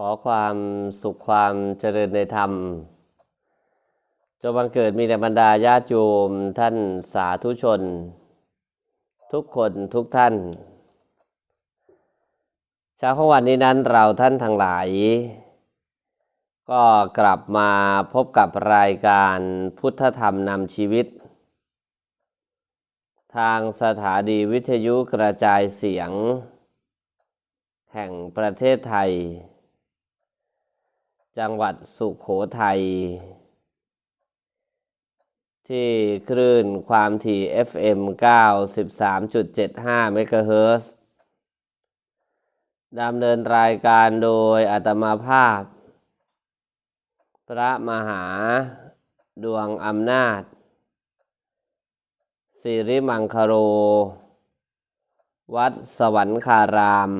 ขอความสุขความเจริญในธรรมจงบังเกิดมีแต่บรรดาญาติโยมท่านสาธุชน ทุกคนทุกท่านเช้าของวันนี้นั้นเราท่านทั้งหลาย ก็กลับมาพบกับรายการพุทธธรรมนำชีวิต ทางสถานีวิทยุกระจายเสียง แห่งประเทศไทย จังหวัดสุขโขทัย ที่คลื่นความถี่ FM 93.75 เมกะเฮิรตซ์ดำเนินรายการโดยอาตมาภาพ พระมหาดวงอำนาจ สิริมังคโร วัดสวรรคาราม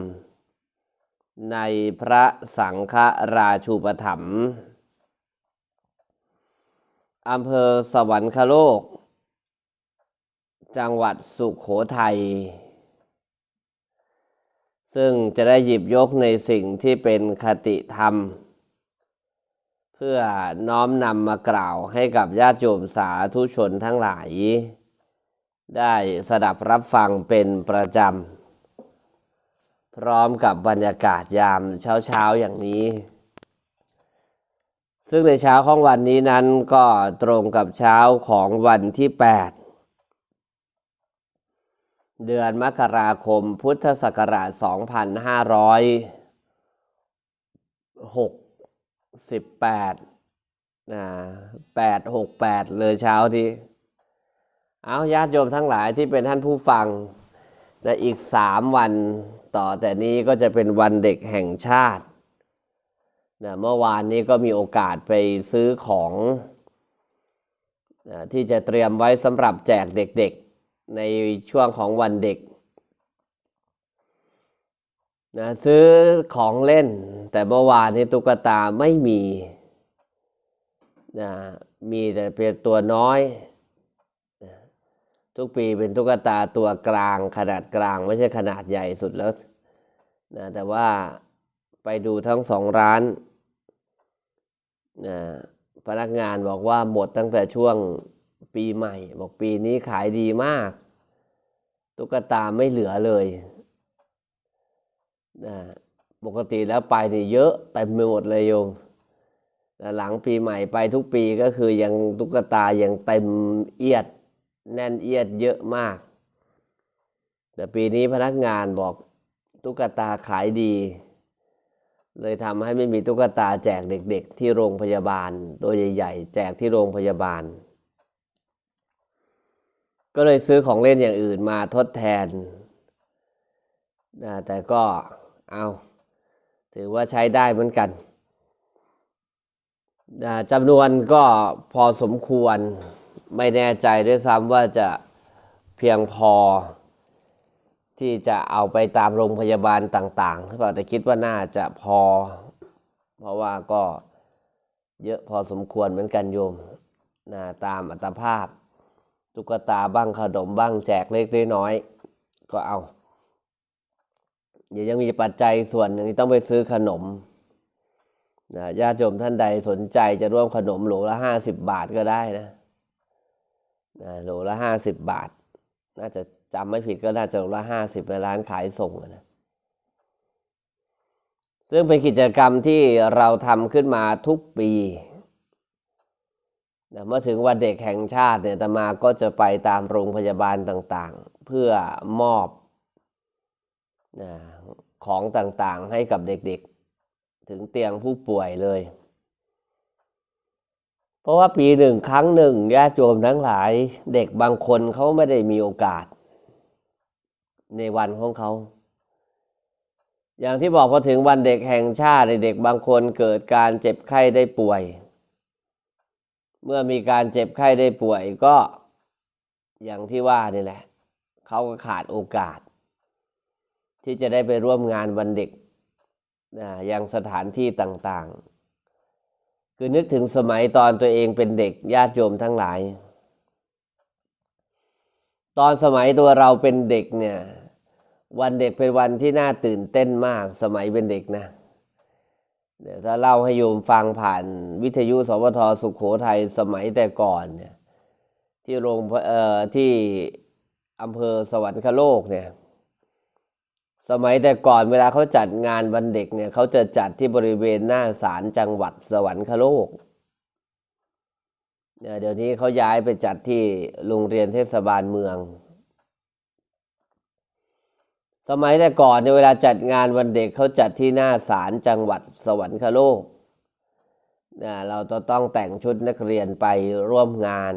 ในพระสังฆราชูปถัมภ์อำเภอสวรรคโลก จังหวัดสุขโขทัย ซึ่งจะได้หยิบยกในสิ่งที่เป็นคติธรรม เพื่อน้อมนำมากล่าวให้กับญาติโยมสาธุชนทั้งหลาย ได้สดับรับฟังเป็นประจำ พร้อมกับบรรยากาศยามเช้าๆอย่างนี้ ซึ่งในเช้าของวันนี้นั้นก็ตรงกับเช้าของวันที่ 8 เดือนมกราคมพุทธศักราช 2568นะ868 เลยเช้าที่ เอาญาติโยมทั้งหลายที่เป็นท่านผู้ฟัง และอีกสามวันต่อแต่นี้ก็จะเป็นวันเด็กแห่งชาตินะเมื่อวานนี้ก็มีโอกาสไปซื้อของนะที่จะเตรียมไว้สำหรับแจกเด็กๆ ในช่วงของวันเด็กนะซื้อของเล่น แต่เมื่อวานนี้ตุ๊กตาไม่มีนะมีแต่เพียงตัวน้อย ทุกปีเป็นตุ๊กตาตัวกลางขนาดกลางไม่ใช่ขนาดใหญ่สุดแล้วนะแต่ว่าไปดูทั้งสองร้านนะพนักงานบอกว่าหมดตั้งแต่ช่วงปีใหม่ บอกปีนี้ขายดีมาก ตุ๊กตาไม่เหลือเลยนะปกติแล้วไปนี่เยอะเต็มไปหมดเลยโยมแต่หลังปีใหม่ไปทุกปีก็คือยังตุ๊กตายังเต็มเอียด แน่นเอียดเยอะมาก แต่ปีนี้พนักงานบอกตุ๊กตาขายดี เลยทำให้ไม่มีตุ๊กตาแจกเด็กๆ ที่โรงพยาบาลตัวใหญ่ๆ แจกที่โรงพยาบาล ก็เลยซื้อของเล่นอย่างอื่นมาทดแทนนะแต่ก็เอา ถือว่าใช้ได้เหมือนกันจำนวนก็พอสมควร ไม่แน่ใจด้วยซ้ำว่าจะเพียงพอ ที่จะเอาไปตามโรงพยาบาลต่างๆหรือเปล่าแต่คิดว่าน่าจะพอ เพราะว่าก็เยอะพอสมควรเหมือนกันโยมนะตามอัตภาพ ตุ๊กตาบ้างขนมบ้างแจกเล็กน้อยก็เอา เดี๋ยวยังมีปัจจัยส่วนหนึ่งที่ต้องไปซื้อขนมนะญาติโยมท่านใดสนใจจะร่วมขนมโหลละห้าสิบบาทก็ได้นะ โหลละห้าสิบบาท น่าจะจำไม่ผิดก็น่าจะโหลละห้าสิบในร้านขายส่งนะซึ่งเป็นกิจกรรมที่เราทำขึ้นมาทุกปีเมื่อถึงวันเด็กแห่งชาติเนี่ยตมาก็จะไปตามโรงพยาบาลต่างๆ เพื่อมอบของต่างๆให้กับเด็กๆ ถึงเตียงผู้ป่วยเลย เพราะว่าปีหนึ่งครั้งหนึ่งญาติโยมทั้งหลายเด็กบางคนเขาไม่ได้มีโอกาส ในวันของเขา อย่างที่บอกพอถึงวันเด็กแห่งชาติเด็กบางคนเกิดการเจ็บไข้ได้ป่วย เมื่อมีการเจ็บไข้ได้ป่วยก็ อย่างที่ว่านี่แหละเขาก็ขาดโอกาส ที่จะได้ไปร่วมงานวันเด็กนะยังสถานที่ต่างๆ คือนึกถึงสมัยตอนตัวเองเป็นเด็กญาติโยมทั้งหลาย ตอนสมัยตัวเราเป็นเด็กเนี่ย วันเด็กเป็นวันที่น่าตื่นเต้นมากสมัยเป็นเด็กนะเดี๋ยวถ้าเล่าให้โยมฟังผ่านวิทยุสวทสุขโขทัยสมัยแต่ก่อนเนี่ยที่โรงเอ่อที่อำเภอสวรรคโลกเนี่ย สมัยแต่ก่อนเวลาเขาจัดงานวันเด็กเนี่ยเขาจะจัดที่บริเวณหน้าศาลจังหวัดสวรรคโลกเดี๋ยวนี้เขาย้ายไปจัดที่โรงเรียนเทศบาลเมือง สมัยแต่ก่อนในยเวลาจัดงานวันเด็กเขาจัดที่หน้าศาลจังหวัดสวรรคโลกนะเราจะต้องแต่งชุดนักเรียนไปร่วมงาน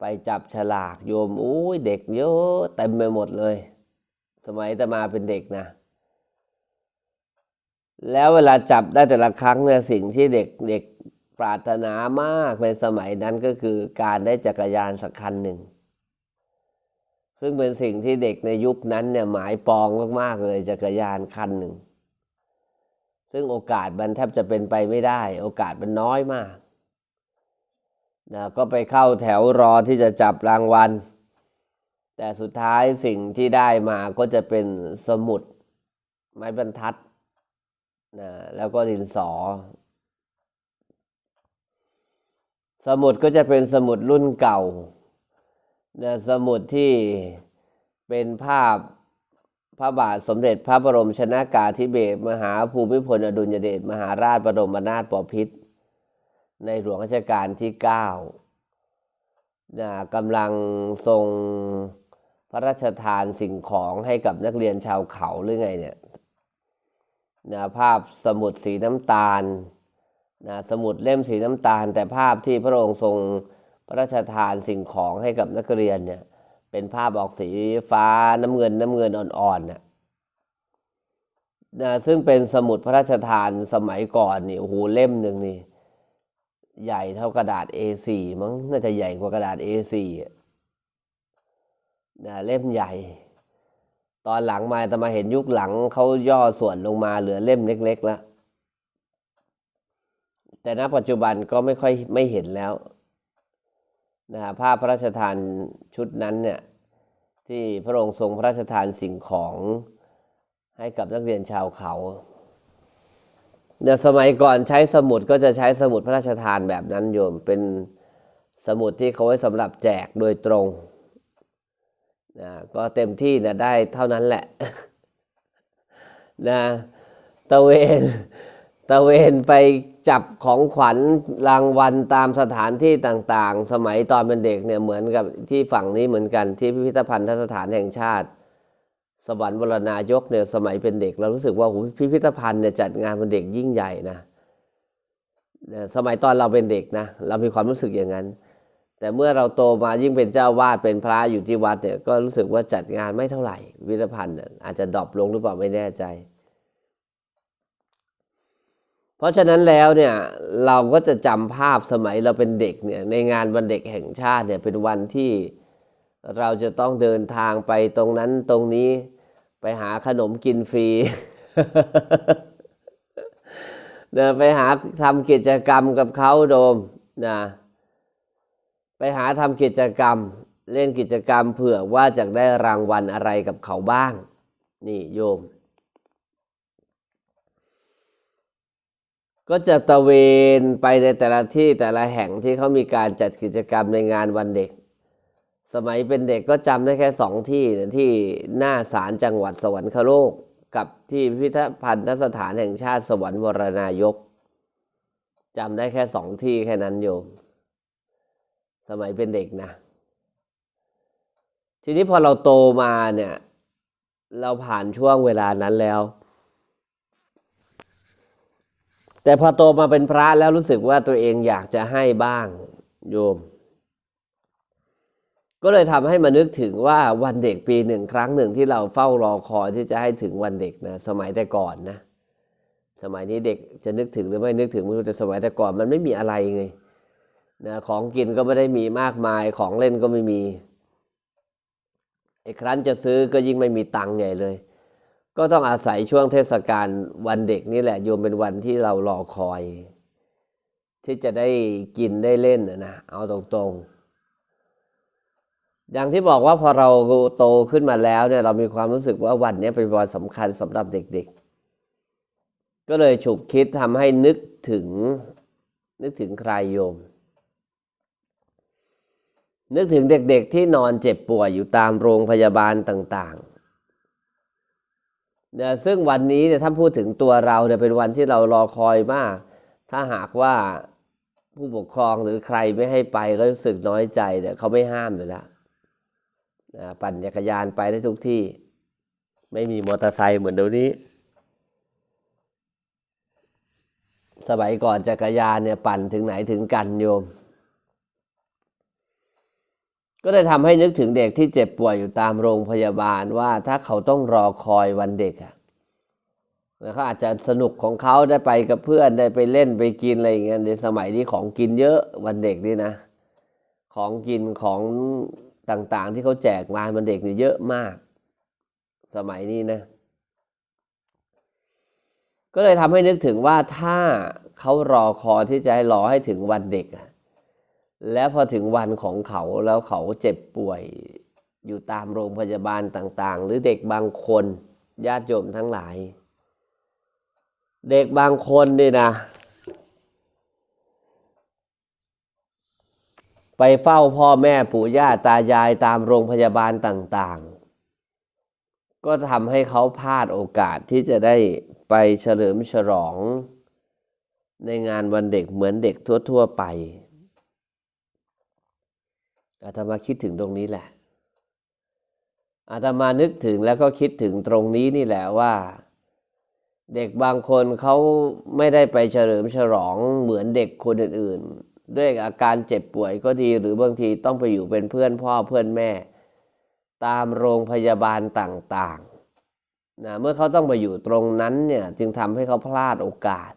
ไปจับฉลากโยมอุ้ยเด็กเยอะเต็มไปหมดเลย สมัยตมาเป็นเด็กนะ แล้วเวลาจับได้แต่ละครั้งเนี่ยสิ่งที่เด็กเด็กปรารถนามากในสมัยนั้นก็คือการได้จักรยานสักคันหนึ่ง ซึ่งเป็นสิ่งที่เด็กในยุคนั้นเนี่ยหมายปองมากๆเลยจักรยานคันหนึ่ง ซึ่งโอกาสมันแทบจะเป็นไปไม่ได้ โอกาสมันน้อยมากนะก็ไปเข้าแถวรอที่จะจับรางวัล แต่สุดท้ายสิ่งที่ได้มาก็จะเป็นสมุดไม้บรรทัดนะแล้วก็ดินสอ สมุดก็จะเป็นสมุดรุ่นเก่านะสมุดที่เป็นภาพพระบาทสมเด็จพระบรมชนากาธิเบศรมหาภูมิพลอดุลยเดชมหาราชบรมนาถบพิตรในหลวงรัชกาลที่ 9นะกำลังทรง ระราชทานสิ่งของให้กับนักเรียนชาวเขาหรือไงเนี่ยนะภาพสมุดสีน้ำตาลนะสมุดเล่มสีน้ำตาล แต่ภาพที่พระองค์ทรงพระราชทานสิ่งของให้กับนักเรียนเนี่ยเป็นภาพออกสีฟ้าน้ำเงินน้ำเงินอ่อนๆน่ะนะซึ่งเป็นสมุดพระราชทานสมัยก่อนนี่โอ้โหเล่มหนึ่งนี่ใหญ่เท่ากระดาษ A4 มั้งน่าจะใหญ่กว่ากระดาษ A4 อะ นะเล่มใหญ่ ตอนหลังมาแต่มาเห็นยุคหลังเขาย่อส่วนลงมาเหลือเล่มเล็ก ๆ แล้ว แต่ณปัจจุบันก็ไม่ค่อยไม่เห็นแล้วนะภาพพระราชทานชุดนั้นเนี่ยที่พระองค์ทรงพระราชทานสิ่งของให้กับนักเรียนชาวเขาเนี่ยสมัยก่อนใช้สมุดก็จะใช้สมุดพระราชทานแบบนั้นโยมเป็นสมุดที่เขาไว้สำหรับแจกโดยตรง นะก็เต็มที่นะได้เท่านั้นแหละนะตะเวนตะเวนไปจับของขวัญรางวัลตามสถานที่ต่างๆ สมัยตอนเป็นเด็กเนี่ยเหมือนกับที่ฝั่งนี้เหมือนกันที่พิพิธภัณฑ์สถานแห่งชาติ สวรรค์วรนายกเนี่ยสมัยเป็นเด็กเรารู้สึกว่าโหพิพิธภัณฑ์เนี่ยจัดงานเป็นเด็กยิ่งใหญ่นะสมัยตอนเราเป็นเด็กนะเรามีความรู้สึกอย่างนั้น แต่เมื่อเราโตมายิ่งเป็นเจ้าวาดเป็นพระอยู่ที่วัดเนี่ยก็รู้สึกว่าจัดงานไม่เท่าไหร่พิพิธภัณฑ์เนี่ยอาจจะดรอปลงหรือเปล่าไม่แน่ใจ เพราะฉะนั้นแล้วเนี่ยเราก็จะจำภาพสมัยเราเป็นเด็กเนี่ยในงานวันเด็กแห่งชาติเนี่ยเป็นวันที่เราจะต้องเดินทางไปตรงนั้นตรงนี้ไปหาขนมกินฟรีเนไปหาทำกิจกรรมกับเขาโดมนะ หาทำกิจกรรม เล่นกิจกรรมเผื่อว่าจะได้รางวัลอะไรกับเขาบ้าง นี่โยม ก็จะตะเวนไปในแต่ละที่แต่ละแห่งที่เขามีการจัดกิจกรรมในงานวันเด็ก สมัยเป็นเด็กก็จำได้แค่สองที่นะที่หน้าศาลจังหวัดสวรรคโลกกับที่พิพิธภัณฑ์สถานแห่งชาติสวรรค์วรนายกจำได้แค่สองที่แค่นั้นโยม สมัยเป็นเด็กนะ ทีนี้พอเราโตมาเนี่ย เราผ่านช่วงเวลานั้นแล้ว แต่พอโตมาเป็นพระแล้วรู้สึกว่าตัวเองอยากจะให้บ้างโยม ก็เลยทำให้มานึกถึงว่าวันเด็กปีหนึ่งครั้งหนึ่งที่เราเฝ้ารอคอยที่จะให้ถึงวันเด็กนะ สมัยแต่ก่อนนะ สมัยนี้เด็กจะนึกถึงหรือไม่นึกถึงไม่รู้แต่สมัยแต่ก่อนมันไม่มีอะไรไง นะของกินก็ไม่ได้มีมากมายของเล่นก็ไม่มีไอ้ครั้นจะซื้อก็ยิ่งไม่มีตังค์ใหญ่เลย ก็ต้องอาศัยช่วงเทศกาลวันเด็กนี่แหละโยมเป็นวันที่เรารอคอย ที่จะได้กินได้เล่นนะนะเอาตรงๆ อย่างที่บอกว่าพอเราโตขึ้นมาแล้วเนี่ยเรามีความรู้สึกว่าวันนี้เป็นวันสำคัญสำหรับเด็ก ๆ ก็เลยฉุกคิดทำให้นึกถึงนึกถึงใครโยม นึกถึงเด็กๆที่นอนเจ็บป่วยอยู่ตามโรงพยาบาลต่างๆเนี่ยซึ่งวันนี้เนี่ยถ้าพูดถึงตัวเราเนี่ยเป็นวันที่เรารอคอยมาก ถ้าหากว่าผู้ปกครองหรือใครไม่ให้ไปก็รู้สึกน้อยใจแต่เขาไม่ห้ามเลยละนะปั่นจักรยานไปได้ทุกที่ ไม่มีมอเตอร์ไซค์เหมือนเดี๋ยวนี้ สมัยก่อนจักรยานเนี่ยปั่นถึงไหนถึงกันโยม ก็เลยทำให้นึกถึงเด็กที่เจ็บป่วยอยู่ตามโรงพยาบาลว่าถ้าเขาต้องรอคอยวันเด็กอะแล้วเขาอาจจะสนุกของเขาได้ไปกับเพื่อนได้ไปเล่นไปกินอะไรอย่างเงี้ยในสมัยนี้ของกินเยอะวันเด็กนี่นะ ของกินของต่างๆ ที่เขาแจกงานวันเด็กเนี่ยเยอะมาก สมัยนี้นะ ก็เลยทำให้นึกถึงว่าถ้าเขารอคอยที่จะให้รอให้ถึงวันเด็กอะ แล้วพอถึงวันของเขาแล้วเขาเจ็บป่วยอยู่ตามโรงพยาบาลต่างๆ หรือเด็กบางคนญาติโยมทั้งหลาย เด็กบางคนนี่นะ ไปเฝ้าพ่อแม่ปู่ย่าตายายตามโรงพยาบาลต่างๆ ก็ทำให้เขาพลาดโอกาสที่จะได้ไปเฉลิมฉลอง ในงานวันเด็กเหมือนเด็กทั่ว ๆ ไป อาตมาคิดถึงตรงนี้แหละ อาตมานึกถึงแล้วก็คิดถึงตรงนี้นี่แหละว่า เด็กบางคนเขาไม่ได้ไปเฉลิมฉลองเหมือนเด็กคนอื่นๆ ด้วยอาการเจ็บป่วยก็ดีหรือบางทีต้องไปอยู่เป็นเพื่อนพ่อเพื่อนแม่ ตามโรงพยาบาลต่างๆนะเมื่อเขาต้องไปอยู่ตรงนั้นเนี่ยจึงทำให้เขาพลาดโอกาส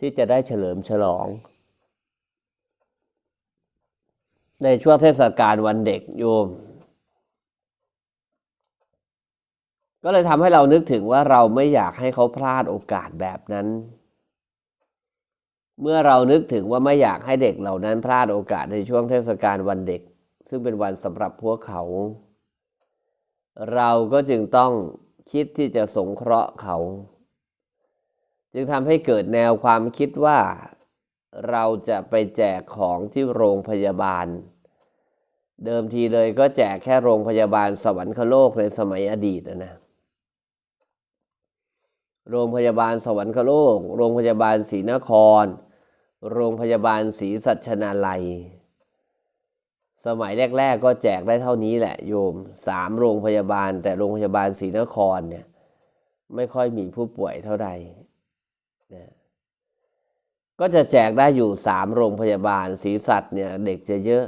ที่จะได้เฉลิมฉลอง ในช่วงเทศกาลวันเด็กโยม ก็เลยทำให้เรานึกถึงว่าเราไม่อยากให้เขาพลาดโอกาสแบบนั้น เมื่อเรานึกถึงว่าไม่อยากให้เด็กเหล่านั้นพลาดโอกาสในช่วงเทศกาลวันเด็ก ซึ่งเป็นวันสำหรับพวกเขา เราก็จึงต้องคิดที่จะสงเคราะห์เขา จึงทำให้เกิดแนวความคิดว่า เราจะไปแจกของที่โรงพยาบาล เดิมทีเลยก็แจกแค่โรงพยาบาลสวรรคโลกในสมัยอดีตนะนะโรงพยาบาลสวรรคโลก โรงพยาบาลศรีนคร โรงพยาบาลศรีสัชนาลัย สมัยแรก ๆ ก็แจกได้เท่านี้แหละโยมสามโรงพยาบาล แต่โรงพยาบาลศรีนครเนี่ยไม่ค่อยมีผู้ป่วยเท่าใด ก็จะแจกได้อยู่สามโรงพยาบาลศรีสัตว์เนี่ยเด็กจะเยอะ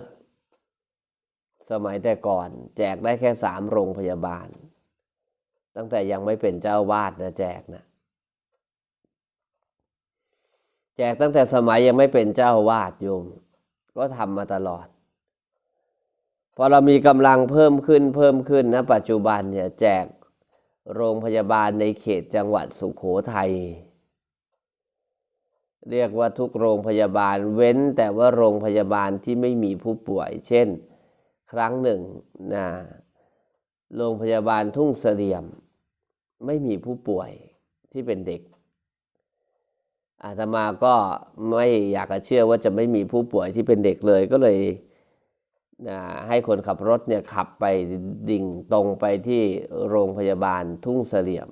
สมัยแต่ก่อน แจกได้แค่สามโรงพยาบาล ตั้งแต่ยังไม่เป็นเจ้าวาดนะแจกนะแจกตั้งแต่สมัยยังไม่เป็นเจ้าวาดโยม ก็ทำมาตลอดพอเรามีกำลังเพิ่มขึ้นเพิ่มขึ้นนะปัจจุบันเนี่ยแจกโรงพยาบาลในเขตจังหวัดสุขโขทัย เรียกว่าทุกโรงพยาบาลเว้นแต่ว่าโรงพยาบาลที่ไม่มีผู้ป่วย เช่น ครั้งหนึ่งนะโรงพยาบาลทุ่งเสลี่ยม ไม่มีผู้ป่วยที่เป็นเด็ก อาตมาก็ไม่อยากจะเชื่อว่าจะไม่มีผู้ป่วยที่เป็นเด็กเลยก็เลยนะให้คนขับรถเนี่ยขับไปดิ่งตรงไปที่โรงพยาบาลทุ่งเสลี่ยม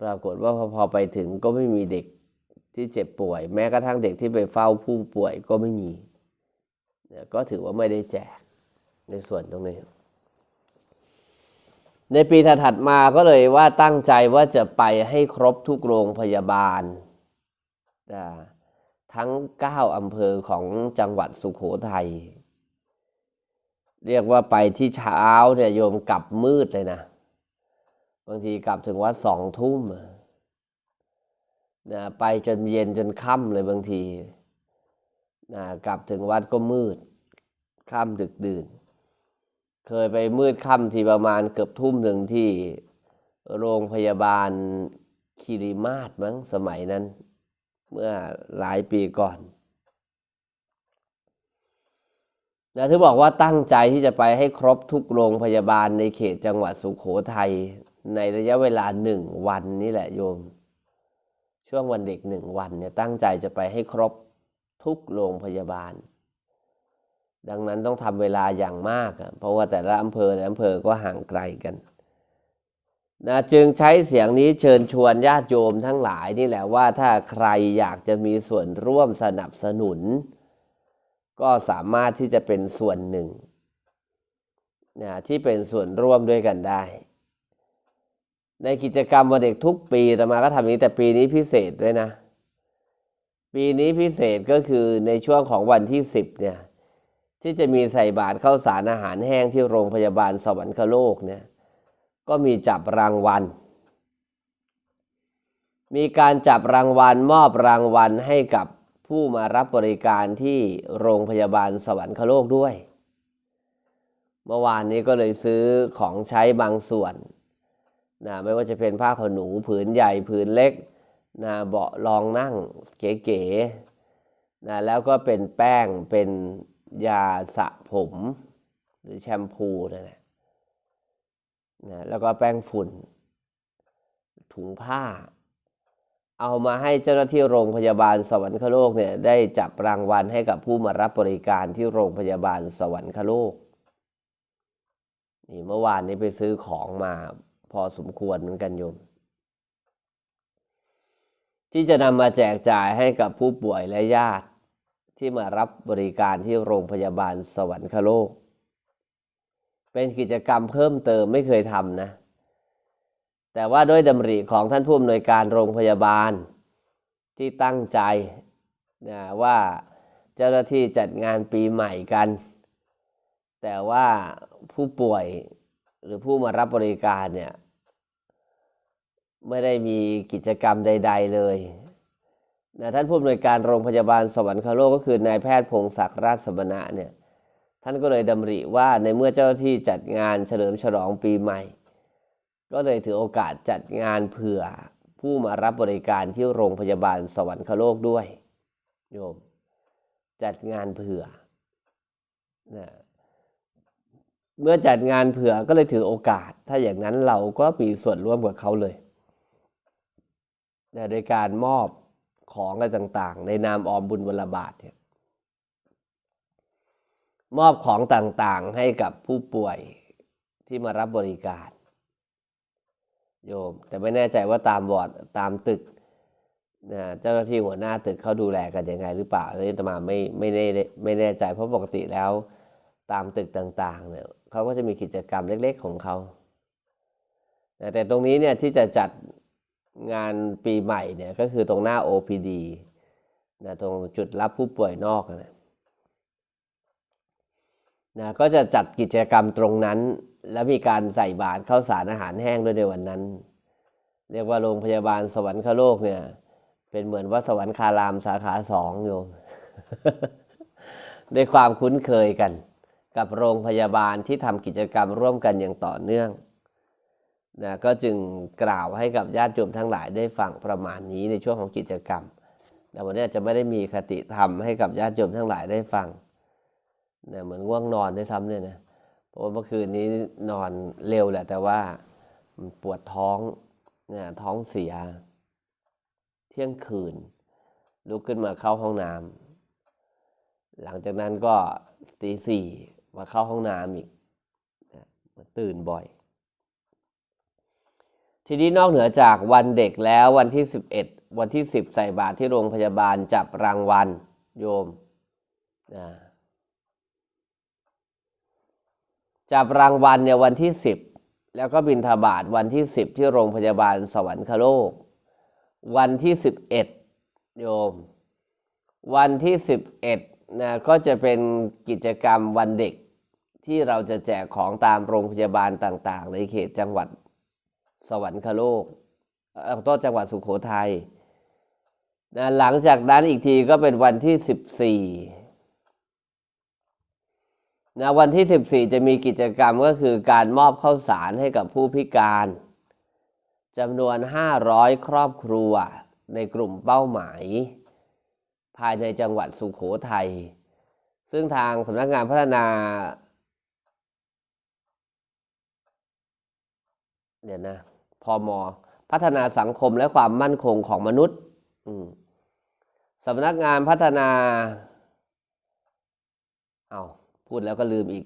ปรากฏว่าพอพอไปถึงก็ไม่มีเด็ก ที่เจ็บป่วย แม้กระทั่งเด็กที่ไปเฝ้าผู้ป่วยก็ไม่มีเนี่ยก็ถือว่าไม่ได้แจกในส่วนตรงนี้ ในปีถัดมาก็เลยว่าตั้งใจว่าจะไปให้ครบทุกโรงพยาบาล ทั้ง 9 อำเภอของจังหวัดสุขโขทัยเรียกว่าไปที่เช้าเนี่ยโยมกลับมืดเลยนะ บางทีกลับถึงวัดสองทุ่ม นะไปจนเย็นจนค่ำเลยบางทีนะกลับถึงวัดก็มืดค่ำดึกดื่น เคยไปมืดค่ำทีประมาณเกือบทุ่มหนึ่งที่โรงพยาบาลคิริมาศมั้งสมัยนั้น เมื่อหลายปีก่อนนะที่บอกว่าตั้งใจที่จะไปให้ครบทุกโรงพยาบาลในเขตจังหวัดสุขโขทัยในระยะเวลาหนึ่งวันนี่แหละโยม ช่วงวันเด็กหนึ่งวันเนี่ยตั้งใจจะไปให้ครบทุกโรงพยาบาล ดังนั้นต้องทำเวลาอย่างมาก เพราะว่าแต่ละอำเภอแต่ละอำเภอก็ห่างไกลกันนะจึงใช้เสียงนี้เชิญชวนญาติโยมทั้งหลายนี่แหละว่าถ้าใครอยากจะมีส่วนร่วมสนับสนุน ก็สามารถที่จะเป็นส่วนหนึ่งนะที่เป็นส่วนร่วมด้วยกันได้ ในกิจกรรมวันเด็กทุกปีอาตมาก็ทำอย่านี้แต่ปีนี้พิเศษด้วยนะ ปีนี้พิเศษก็คือในช่วงของวันที่สิบเนี่ยที่จะมีใส่บาตรข้าวสารอาหารแห้งที่โรงพยาบาลสวรรคโลกเนี่ยก็มีจับรางวัล มีการจับรางวัลมอบรางวัลให้กับผู้มารับบริการที่โรงพยาบาลสวรรคโลกด้วย เมื่อวานนี้ก็เลยซื้อของใช้บางส่วน นะไม่ว่าจะเป็นผ้าขนหนูผืนใหญ่ผืนเล็กนะเบาะรองนั่งเก๋ๆนะแล้วก็เป็นแป้งเป็นยาสระผม หรือแชมพูนั่นแหละนะแล้วก็แป้งฝุ่น ถุงผ้า เอามาให้เจ้าหน้าที่โรงพยาบาลสวรรคโลกเนี่ยได้จับรางวัลให้กับผู้มารับบริการที่โรงพยาบาลสวรรคโลกนี่เมื่อวานนี้ไปซื้อของมา พอสมควรเหมือนกันโยม ที่จะนำมาแจกจ่ายให้กับผู้ป่วยและญาติ ที่มารับบริการที่โรงพยาบาลสวรรคโลก เป็นกิจกรรมเพิ่มเติมไม่เคยทำนะ แต่ว่าด้วยดำริของท่านผู้อำนวยการโรงพยาบาลที่ตั้งใจนะว่าเจ้าหน้าที่จัดงานปีใหม่กัน แต่ว่าผู้ป่วยหรือผู้มารับบริการเนี่ย ไม่ได้มีกิจกรรมใด ๆ เลยนะท่านผู้อำนวยการโรงพยาบาลสวรรคโลกก็คือนายแพทย์พงศักดิ์ราชสมณะเนี่ยท่านก็เลยดำริว่าในเมื่อเจ้าหน้าที่จัดงานเฉลิมฉลองปีใหม่ ก็เลยถือโอกาสจัดงานเผื่อผู้มารับบริการที่โรงพยาบาลสวรรคโลกด้วยโยมจัดงานเผื่อนะเมื่อจัดงานเผื่อก็เลยถือโอกาส ถ้าอย่างนั้นเราก็มีส่วนร่วมกับเขาเลย นะโดยการมอบของอะไรต่างๆ ในนามออมบุญวรบาทเนี่ยมอบของต่างๆให้กับผู้ป่วยที่มารับบริการ โยม แต่ไม่แน่ใจว่าตามบอร์ดตามตึกนะเจ้าหน้าที่หัวหน้าตึกเขาดูแลกันยังไงหรือเปล่าอันนี้ตมาไม่ไม่แน่ไม่แน่ใจ เพราะปกติแล้วตามตึกต่างๆเนี่ยเขาก็จะมีกิจกรรมเล็ก ๆ ของเขาแต่ตรงนี้เนี่ยที่จะจัด งานปีใหม่เนี่ยก็คือตรงหน้า OPD นะตรงจุดรับผู้ป่วยนอกนะนะก็จะจัดกิจกรรมตรงนั้น แล้วมีการใส่บาตรข้าวสารอาหารแห้งด้วยในวันนั้น เรียกว่าโรงพยาบาลสวรรคโลกเนี่ย เป็นเหมือนวัดสวรรคารามสาขาสองโยมด้วยความคุ้นเคยกัน กับโรงพยาบาลที่ทำกิจกรรมร่วมกันอย่างต่อเนื่อง นะก็จึงกล่าวให้กับญาติโยมทั้งหลายได้ฟังประมาณนี้ในช่วงของกิจกรรมแต่วันนี้จะไม่ได้มีคติธรรมให้กับญาติโยมทั้งหลายได้ฟังนะเหมือนง่วงนอนได้ซ้ำเนี่ยนะเพราะว่าเมื่อคืนนี้นอนเร็วแหละ แต่ว่าปวดท้องนะท้องเสีย เที่ยงคืน ลุกขึ้นมาเข้าห้องน้ำหลังจากนั้นก็ตีสี่มาเข้าห้องน้ำอีกนะตื่นบ่อย ทีนี้นอกเหนือจากวันเด็กแล้ววันที่ 11 วันที่ 10 ใส่บาตรที่โรงพยาบาลจับรางวัลโยมนะจับรางวัลเนี่ยวันที่ 10 แล้วก็บินทบาทวันที่ 10 ที่โรงพยาบาลสวรรคโลก วันที่ 11 โยม วันที่ 11นะก็จะเป็นกิจกรรมวันเด็กที่เราจะแจกของตามโรงพยาบาลต่าง ๆ ในเขตจังหวัด สวรรคโลกเอ่อต้นจังหวัดสุขโขทัยนะหลังจากนั้นอีกทีก็เป็นวันที่14นะวันที่ 14 จะมีกิจกรรมก็คือการมอบข้าวสารให้กับผู้พิการจำนวน 500 ครอบครัวในกลุ่มเป้าหมาย ภายในจังหวัดสุขโขทัยซึ่งทางสำนักงานพัฒนา เดี๋ยวนะ พอมพัฒนาสังคมและความมั่นคงของมนุษย์สำนักงานพัฒนา เอาพูดแล้วก็ลืมอีก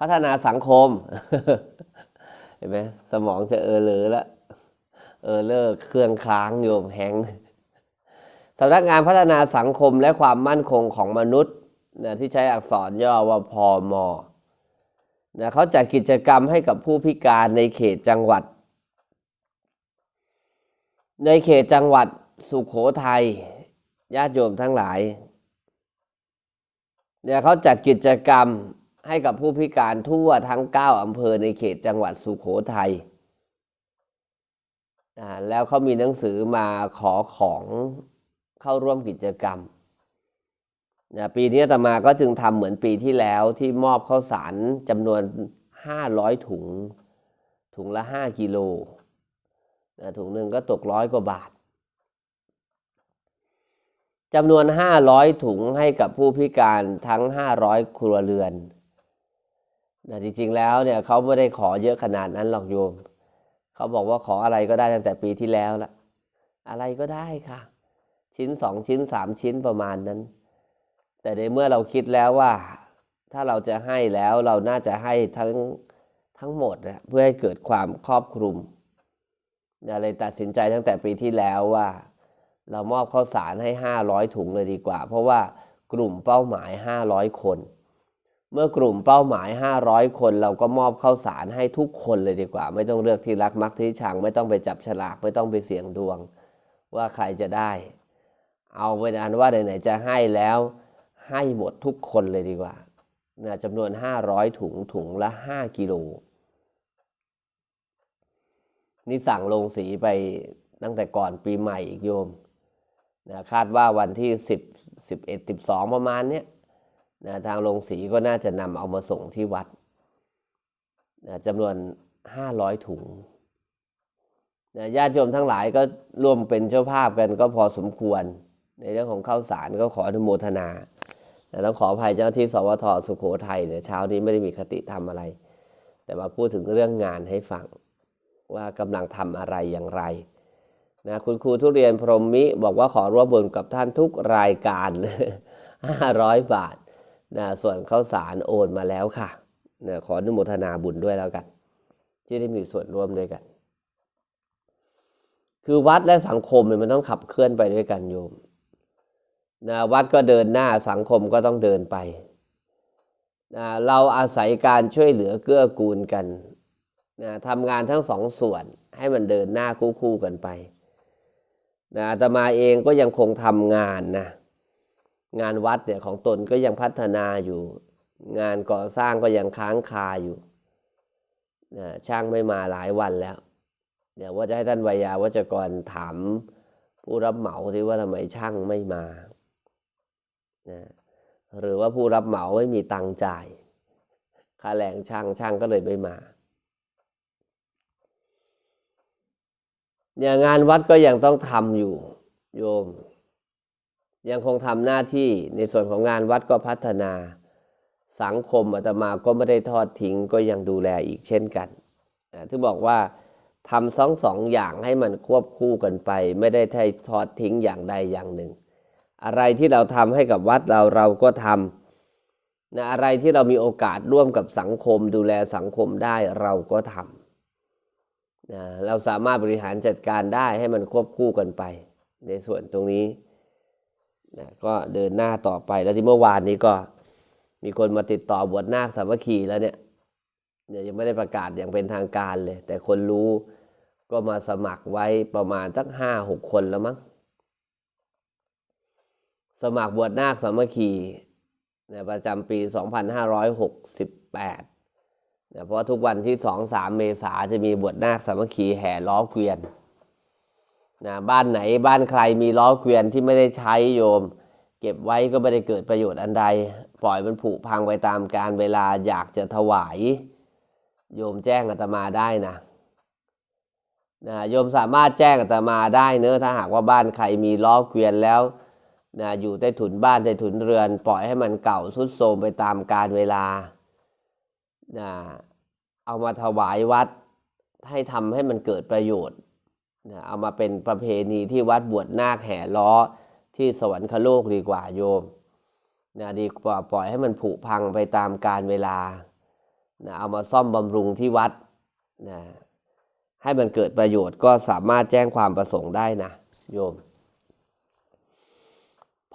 พัฒนาสังคม เห็นไหมสมองจะเออเลอล้วเออเลิกเครื่องค้างโยมแฮงสำนักงานพัฒนาสังคมและความมั่นคงของมนุษย์นะที่ใช้อักษรย่อว่าพอม นะเขาจัดกิจกรรมให้กับผู้พิการในเขตจังหวัด ในเขตจังหวัดสุขโขทัยญาติโยมทั้งหลายเนี่ยเขาจัดกิจกรรมให้กับผู้พิการทั่วทั้ง 9อำเภอในเขตจังหวัดสุขโขทัยอ่าแล้วเขามีหนังสือมาขอของเข้าร่วมกิจกรรม นะปีนี้ตมาก็จึงทำเหมือนปีที่แล้วที่มอบข้าวสารจำนวน 500 ถุง ถุงละ 5 กิโลนะถุงหนึ่งก็ตกร้อยกว่าบาทจำนวน 500 ถุงให้กับผู้พิการทั้ง 500 ครัวเรือนนะจริงๆแล้วเนี่ยเขาไม่ได้ขอเยอะขนาดนั้นหรอกโยม เขาบอกว่าขออะไรก็ได้ตั้งแต่ปีที่แล้วละอะไรก็ได้ค่ะ ชิ้นสองชิ้นสามชิ้นประมาณนั้น แต่ในเมื่อเราคิดแล้วว่า ถ้าเราจะให้แล้วเราน่าจะให้ทั้งทั้งหมดนะเพื่อให้เกิดความครอบคลุมเนี่ยเลยตัดสินใจตั้งแต่ปีที่แล้วว่า เรามอบข้าวสารให้ 500 ถุงเลยดีกว่า เพราะว่ากลุ่มเป้าหมาย 500 คน เมื่อกลุ่มเป้าหมาย 500 คนเราก็มอบข้าวสารให้ทุกคนเลยดีกว่า ไม่ต้องเลือกที่รักมักที่ชัง ไม่ต้องไปจับฉลากไม่ต้องไปเสี่ยงดวง ว่าใครจะได้ เอาเป็นอันว่าไหนๆจะให้แล้ว ให้หมดทุกคนเลยดีกว่านะจำนวน 500 ถุงถุงละ 5 กิโล นี่สั่งลงสีไปตั้งแต่ก่อนปีใหม่อีกโยมนะคาดว่าวันที่ 10 11 12 ประมาณเนี้ยนะทางโรงสีก็น่าจะนำเอามาส่งที่วัดนะจำนวน 500 ถุงนะญาติโยมทั้งหลายก็ร่วมเป็นเจ้าภาพกันก็พอสมควร ในเรื่องของข้าวสารก็ขออนุโมทนา แต่ต้องขออภัยเจ้าที่สวทสุโขทัยเนี่ยเช้านี้ไม่ได้มีคติทำอะไร แต่มาพูดถึงเรื่องงานให้ฟังว่ากำลังทำอะไรอย่างไรนะคุณครูทุเรียนพรหมมิบอกว่าขอร่วมบุญกับท่านทุกรายการเลย500 บาทนะส่วนข้าวสารโอนมาแล้วค่ะนะขออนุโมทนาบุญด้วยแล้วกัน ที่ได้มีส่วนร่วมด้วยกัน คือวัดและสังคมเนี่ยมันต้องขับเคลื่อนไปด้วยกันโยม นะวัดก็เดินหน้าสังคมก็ต้องเดินไปนะเราอาศัยการช่วยเหลือเกื้อกูลกันนะทำงานทั้งสองส่วนให้มันเดินหน้าคู่ๆกันไปนะอาตมาเองก็ยังคงทำงานนะงานวัดเนี่ยของตนก็ยังพัฒนาอยู่ งานก่อสร้างก็ยังค้างคาอยู่นะช่างไม่มาหลายวันแล้ว เดี๋ยวว่าจะให้ท่านวิยาวัจกรถามผู้รับเหมาที่ว่าทำไมช่างไม่มา นะหรือว่าผู้รับเหมาไม่มีตังค์จ่าย ค่าแรงช่างช่างก็เลยไม่มาเนี่ยงงานวัดก็ยังต้องทำอยู่โยม ยังคงทำหน้าที่ในส่วนของงานวัดก็พัฒนาสังคมอาตมาก็ไม่ได้ทอดทิ้งก็ยังดูแลอีกเช่นกันนะที่บอกว่าทำสองสองอย่างให้มันควบคู่กันไป ไม่ได้ททอดทิ้งอย่างใดอย่างหนึ่ง อะไรที่เราทำให้กับวัดเราเราก็ทำนะอะไรที่เรามีโอกาสร่วมกับสังคม ดูแลสังคมได้เราก็ทำนะเราสามารถบริหารจัดการได้ให้มันควบคู่กันไป ในส่วนตรงนี้นะก็เดินหน้าต่อไปแล้วที่เมื่อวานนี้ก็มีคนมาติดต่อบวชนาคสามัคคีแล้วเนี่ยเนี่ยยังไม่ได้ประกาศอย่างเป็นทางการเลย แต่คนรู้ก็มาสมัครไว้ประมาณสักห้าหกคนแล้วมั้ง สมัครบวชนาคสามัคคีนะประจำปี 2568นะเพราะทุกวันที่ 2-3 เมษาจะมีบวชนาคสามัคคีแห่ล้อเกวียนนะบ้านไหนบ้านใครมีล้อเกวียนที่ไม่ได้ใช้โยม เก็บไว้ก็ไม่ได้เกิดประโยชน์อันใด ปล่อยมันผุพังไปตามการเวลาอยากจะถวาย โยมแจ้งอาตมาได้นะนะโยมสามารถแจ้งอาตมาได้เนอะถ้าหากว่าบ้านใครมีล้อเกวียนแล้ว นะอยู่ใต้ถุนบ้านใต้ถุนเรือน ปล่อยให้มันเก่าทรุดโทรมไปตามการเวลานะเอามาถวายวัดให้ทำให้มันเกิดประโยชน์นะเอามาเป็นประเพณีที่วัดบวชนาคแห่ล้อที่สวรรคโลกดีกว่าโยมนะดีกว่าปล่อยให้มันผุพังไปตามการเวลานะเอามาซ่อมบำรุงที่วัดนะให้มันเกิดประโยชน์ก็สามารถแจ้งความประสงค์ได้นะโยม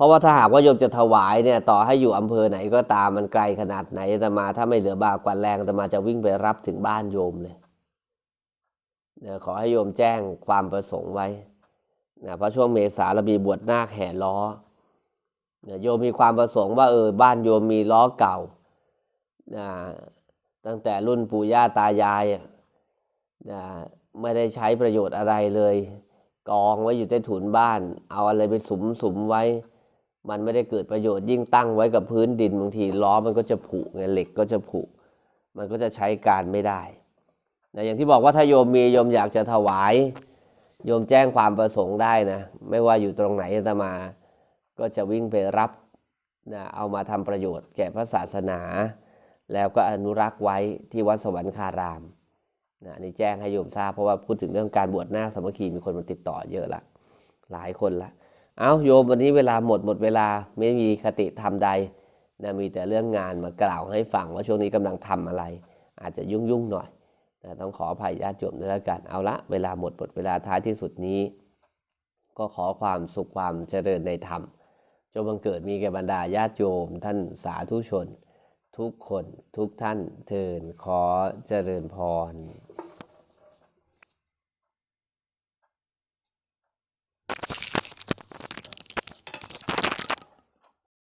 ราะว่าถ้าหากว่าโยมจะถวายเนี่ยต่อให้อยู่อำเภอไหนก็ตามมันไกลขนาดไหนอาตมาถ้าไม่เหลือบากกว่าแรงอาตมาจะวิ่งไปรับถึงบ้านโยมเลยเนี่ยขอให้โยมแจ้งความประสงค์ไว้นะเพราะช่วงเมษาเรามีบวชนาคแห่ล้อเนี่ยโยมมีความประสงค์ว่าเออบ้านโยมมีล้อเก่านะตั้งแต่รุ่นปู่ย่าตายายนะไม่ได้ใช้ประโยชน์อะไรเลย กองไว้อยู่ใต้ถุนบ้าน เอาอะไรไปสุมสุมไว้ มันไม่ได้เกิดประโยชน์ยิ่งตั้งไว้กับพื้นดินบางทีล้อมันก็จะผุไงเหล็กก็จะผุ มันก็จะใช้การไม่ได้นะอย่างที่บอกว่าถ้าโยมมีโยมอยากจะถวาย โยมแจ้งความประสงค์ได้นะ ไม่ว่าอยู่ตรงไหนอาตมา ก็จะวิ่งไปรับนะเอามาทำประโยชน์แก่พระศาสนา แล้วก็อนุรักษ์ไว้ที่วัดสวรรคารามนะนี่แจ้งให้โยมทราบเพราะว่าพูดถึงเรื่องการบวชหน้าสามัคคีมีคนมาติดต่อเยอะละหลายคนละ เอาโยมวันนี้เวลาหมดหมดเวลาไม่มีคติธรรมใดนะมีแต่เรื่องงานมากล่าวให้ฟังว่าช่วงนี้กำลังทำอะไร อาจจะยุ่งยุ่งหน่อยนะต้องขออภัยญาติโยมด้วยแล้วกันเอาละเวลาหมดหมดเวลาท้ายที่สุดนี้ ก็ขอความสุขความเจริญในธรรมจงบังเกิดมีแก่บรรดาญาติโยม ท่านสาธุชน ทุกคนทุกท่านเทินขอเจริญพร